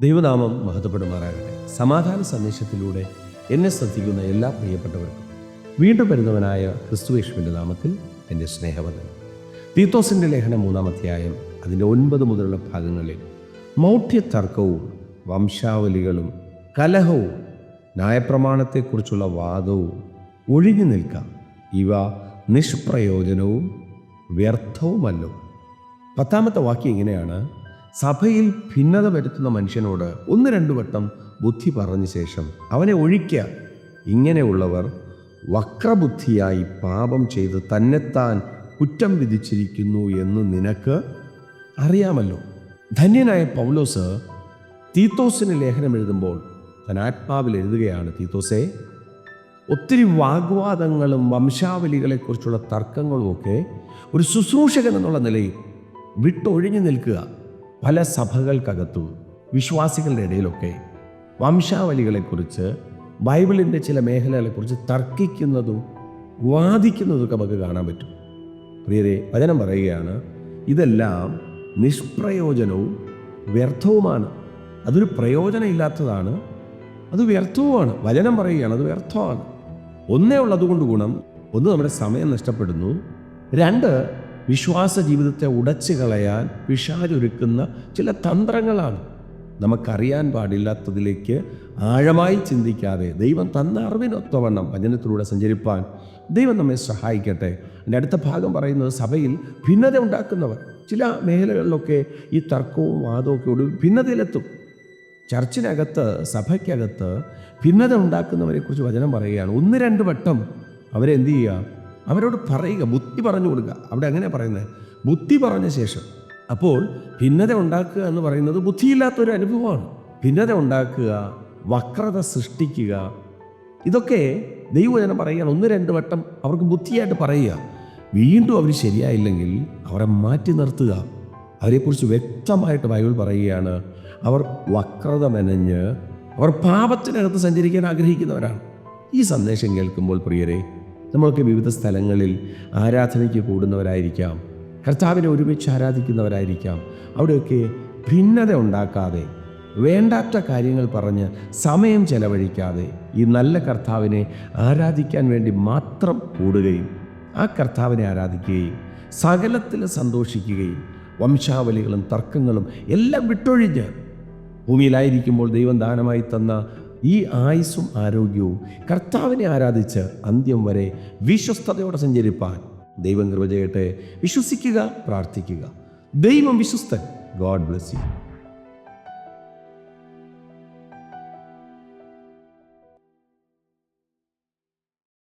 ദൈവനാമം മഹത്വപ്പെടുമാറാകട്ടെ. സമാധാന സന്ദേശത്തിലൂടെ എന്നെ ശ്രദ്ധിക്കുന്ന എല്ലാ പ്രിയപ്പെട്ടവർക്കും വീണ്ടും വരുന്നവനായ ക്രിസ്തുവേഷുവിന്റെ നാമത്തിൽ എന്റെ സ്നേഹവന്ദനം. തീത്തോസിന്റെ ലേഖനം മൂന്നാം അധ്യായം അതിന്റെ ഒൻപത് മുതലുള്ള ഭാഗങ്ങളിൽ മൗഢ്യ തർക്കവും വംശാവലികളും കലഹവും ന്യായപ്രമാണത്തെക്കുറിച്ചുള്ള വാദവും ഒഴിഞ്ഞു നിൽക്കാം. ഇവ നിഷ്പ്രയോജനവും വ്യർത്ഥവുമല്ലോ. പത്താമത്തെ വാക്യം ഇങ്ങനെയാണ്. സഭയിൽ ഭിന്നത വരുത്തുന്ന മനുഷ്യനോട് ഒന്ന് രണ്ടു വട്ടം ബുദ്ധി പറഞ്ഞ ശേഷം അവനെ ഒഴിക്കുക ഇങ്ങനെയുള്ളവർ വക്രബുദ്ധിയായി പാപം ചെയ്ത് തന്നെത്താൻ കുറ്റം വിധിച്ചിരിക്കുന്നു എന്ന് നിനക്ക് അറിയാമല്ലോ. ധന്യനായ പൗലോസ് തീത്തോസിന് ലേഖനം എഴുതുമ്പോൾ തൻ ആത്മാവിൽ എഴുതുകയാണ് തീത്തോസേ ഒത്തിരി വാഗ്വാദങ്ങളും വംശാവലികളെക്കുറിച്ചുള്ള തർക്കങ്ങളുമൊക്കെ ഒരു ശുശ്രൂഷകൻ എന്നുള്ള നിലയിൽ വിട്ടൊഴിഞ്ഞു നിൽക്കുക. പല സഭകൾക്കകത്തു വിശ്വാസികളുടെ ഇടയിലൊക്കെ വംശാവലികളെക്കുറിച്ച് ബൈബിളിന്റെ ചില മേഖലകളെക്കുറിച്ച് തർക്കിക്കുന്നതും വാദിക്കുന്നതൊക്കെ നമുക്ക് കാണാൻ പറ്റും. പ്രിയരെ വചനം പറയുകയാണ് ഇതെല്ലാം നിഷ്പ്രയോജനവും വ്യർത്ഥവുമാണ്. അതൊരു പ്രയോജനമില്ലാത്തതാണ് അത് വ്യർത്ഥവുമാണ്. വചനം പറയുകയാണ് അത് വ്യർത്ഥമാണ്. ഒന്നേ ഉള്ളതുകൊണ്ട് ഗുണം ഒന്ന് നമ്മുടെ സമയം നഷ്ടപ്പെടുന്നു. രണ്ട് വിശ്വാസ ജീവിതത്തെ ഉടച്ചു കളയാൻ വിഷാരൊരുക്കുന്ന ചില തന്ത്രങ്ങളാണ്. നമുക്കറിയാൻ പാടില്ലാത്തതിലേക്ക് ആഴമായി ചിന്തിക്കാതെ ദൈവം തന്ന അറിവിനൊത്തവണ്ണം വചനത്തിലൂടെ സഞ്ചരിപ്പാൻ ദൈവം നമ്മെ സഹായിക്കട്ടെ. എന്റെ അടുത്ത ഭാഗം പറയുന്നത് സഭയിൽ ഭിന്നത ഉണ്ടാക്കുന്നവർ ചില മേഖലകളിലൊക്കെ ഈ തർക്കവും വാദവും ഒക്കെ ഭിന്നതയിലെത്തും. ചർച്ചിനകത്ത് സഭയ്ക്കകത്ത് ഭിന്നത ഉണ്ടാക്കുന്നവരെക്കുറിച്ച് വചനം പറയുകയാണ്. ഒന്ന് രണ്ട് വട്ടം അവരെന്ത് ചെയ്യുക? അവരോട് പറയുക ബുദ്ധി പറഞ്ഞു കൊടുക്കുക. അവിടെ അങ്ങനെ പറയുന്നത് ബുദ്ധി പറഞ്ഞ ശേഷം. അപ്പോൾ ഭിന്നത ഉണ്ടാക്കുക എന്ന് പറയുന്നത് ബുദ്ധിയില്ലാത്തൊരു അനുഭവമാണ്. ഭിന്നത ഉണ്ടാക്കുക വക്രത സൃഷ്ടിക്കുക. ഇതൊക്കെ ദൈവജനം പറയുകയാണ്. ഒന്ന് രണ്ട് വട്ടം അവർക്ക് ബുദ്ധിയായിട്ട് പറയുക. വീണ്ടും അവർ ശരിയായില്ലെങ്കിൽ അവരെ മാറ്റി നിർത്തുക. അവരെക്കുറിച്ച് വ്യക്തമായിട്ട് ബൈബിൾ പറയുകയാണ് അവർ വക്രത മെനഞ്ഞ് അവർ പാപത്തിനകത്ത് സഞ്ചരിക്കാൻ ആഗ്രഹിക്കുന്നവരാണ്. ഈ സന്ദേശം കേൾക്കുമ്പോൾ പ്രിയരെ നമ്മളൊക്കെ വിവിധ സ്ഥലങ്ങളിൽ ആരാധനയ്ക്ക് കൂടുന്നവരായിരിക്കാം. കർത്താവിനെ ഒരുമിച്ച് ആരാധിക്കുന്നവരായിരിക്കാം. അവിടെയൊക്കെ ഭിന്നത ഉണ്ടാക്കാതെ വേണ്ടാത്ത കാര്യങ്ങൾ പറഞ്ഞ് സമയം ചെലവഴിക്കാതെ ഈ നല്ല കർത്താവിനെ ആരാധിക്കാൻ വേണ്ടി മാത്രം കൂടുകയും ആ കർത്താവിനെ ആരാധിക്കുകയും സകലത്തിൽ സന്തോഷിക്കുകയും വംശാവലികളും തർക്കങ്ങളും എല്ലാം വിട്ടൊഴിഞ്ഞ് ഭൂമിയിലായിരിക്കുമ്പോൾ ദൈവം ദാനമായി തന്ന ഈ ആയുസ്സും ആരോഗ്യവും കർത്താവിനെ ആരാധിച്ച് അന്ത്യം വരെ വിശ്വസ്തയോടെ സഞ്ചരിപ്പാൻ ദൈവം കൃപ ചെയ്യട്ടെ. വിശ്വസിക്കുക പ്രാർത്ഥിക്കുക. ദൈവം വിശ്വസ്തൻ. God bless you